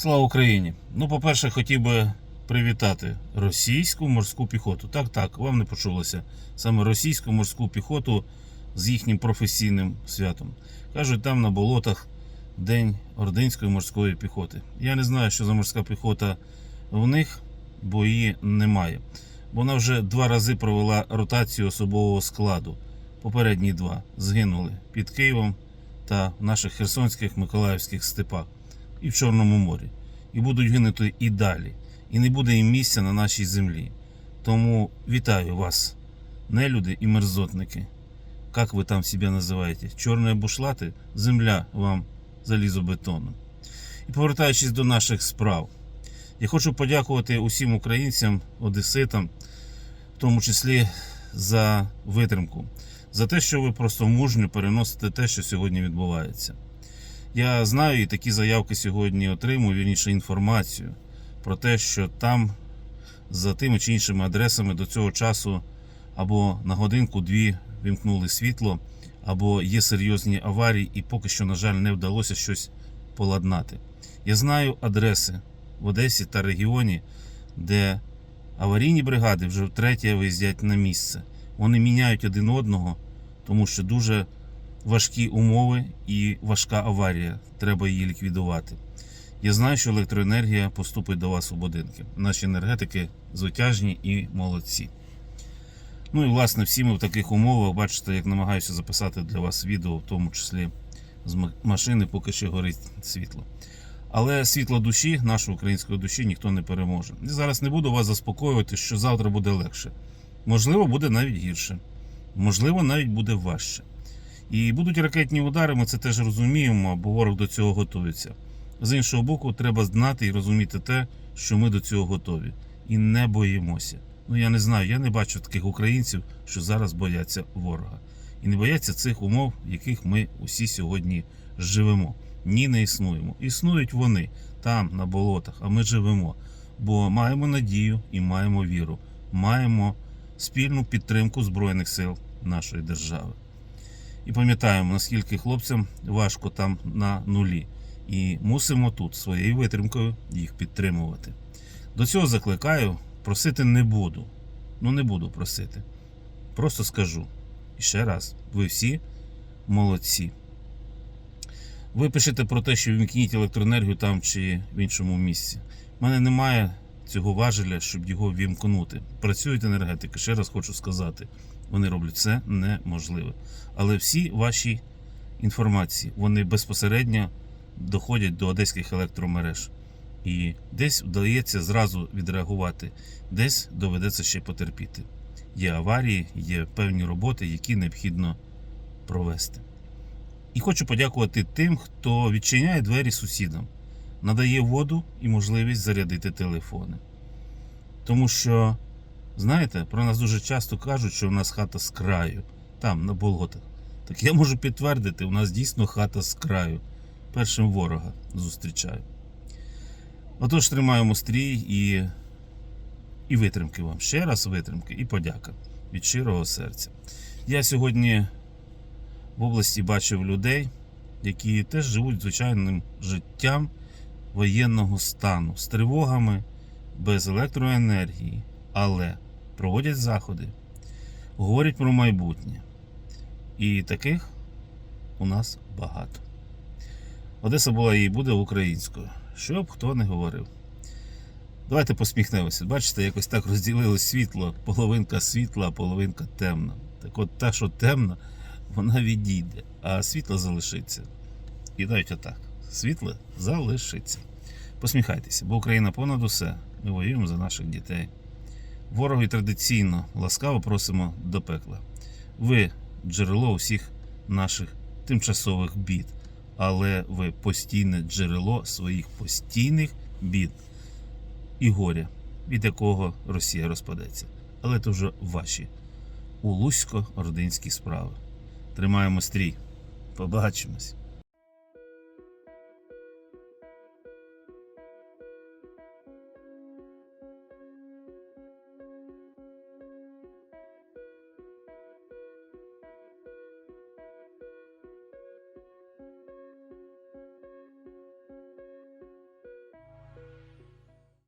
Слава Україні! Ну, по-перше, хотів би привітати російську морську піхоту. Так, так, вам не почулося. Саме російську морську піхоту з їхнім професійним святом. Кажуть, там на болотах День Ординської морської піхоти. Я не знаю, що за морська піхота в них, бо її немає. Вона вже два рази провела ротацію особового складу. Попередні два згинули під Києвом та в наших херсонських миколаївських степах і в Чорному морі. І будуть гинути і далі. І не буде їм місця на нашій землі. Тому вітаю вас, нелюди і мерзотники. Как ви там себе називаєте? Чорні бушлати? Земля вам залізобетоном. І повертаючись до наших справ, я хочу подякувати усім українцям, одеситам, в тому числі за витримку, за те, що ви просто мужньо переносите те, що сьогодні відбувається. Я знаю і такі заявки сьогодні отримую, вірніше інформацію про те, що там за тими чи іншими адресами до цього часу або на годинку-дві вімкнули світло, або є серйозні аварії, і поки що, на жаль, не вдалося щось поладнати. Я знаю адреси в Одесі та регіоні, де аварійні бригади вже втретє виїздять на місце. Вони міняють один одного, тому що дуже важкі умови і важка аварія. Треба її ліквідувати. Я знаю, що електроенергія поступить до вас у будинки. Наші енергетики звитяжні і молодці. Ну і власне всі ми в таких умовах бачите, як намагаюся записати для вас відео, в тому числі з машини, поки ще горить світло. Але світло душі, нашої української душі, ніхто не переможе. І зараз не буду вас заспокоювати, що завтра буде легше. Можливо, буде навіть гірше. Можливо, навіть буде важче. І будуть ракетні удари, ми це теж розуміємо, бо ворог до цього готується. З іншого боку, треба знати і розуміти те, що ми до цього готові. І не боїмося. Ну я не знаю, я не бачу таких українців, що зараз бояться ворога. І не бояться цих умов, в яких ми усі сьогодні живемо. Ні, не існуємо. Існують вони там, на болотах, а ми живемо. Бо маємо надію і маємо віру, маємо спільну підтримку Збройних сил нашої держави. І пам'ятаємо, наскільки хлопцям важко там на нулі. І мусимо тут своєю витримкою їх підтримувати. До цього закликаю, просити не буду. Ну не буду просити. Просто скажу. І ще раз, ви всі молодці. Ви пишете про те, що вімкніть електроенергію там чи в іншому місці. У мене немає цього важеля, щоб його вімкнути. Працюють енергетики, ще раз хочу сказати. Вони роблять це неможливе. Але всі ваші інформації вони безпосередньо доходять до одеських електромереж. І десь вдається зразу відреагувати, десь доведеться ще потерпіти. Є аварії, є певні роботи, які необхідно провести. І хочу подякувати тим, хто відчиняє двері сусідам, надає воду і можливість зарядити телефони. Тому що, знаєте, про нас дуже часто кажуть, що в нас хата з краю, там, на болотах. Так я можу підтвердити, у нас дійсно хата з краю. Першим ворога зустрічаю. Отож, тримаємо стрій і, і витримки вам. Ще раз витримки і подяка від щирого серця. Я сьогодні в області бачив людей, які теж живуть звичайним життям воєнного стану з тривогами, без електроенергії, але проводять заходи, говорять про майбутнє. І таких у нас багато. Одеса була і буде українською. Що б хто не говорив. Давайте посміхнемося. Бачите, якось так розділили світло. Половинка світла, половинка темна. Так от та, що темна, вона відійде, а світло залишиться. І навіть отак. Світло залишиться. Посміхайтеся, бо Україна понад усе. Ми воюємо за наших дітей. Вороги традиційно ласкаво просимо до пекла. Ви джерело усіх наших тимчасових бід, але ви постійне джерело своїх постійних бід і горя, від якого Росія розпадеться. Але це вже ваші улусько-ординські справи. Тримаємо стрій. Побачимось.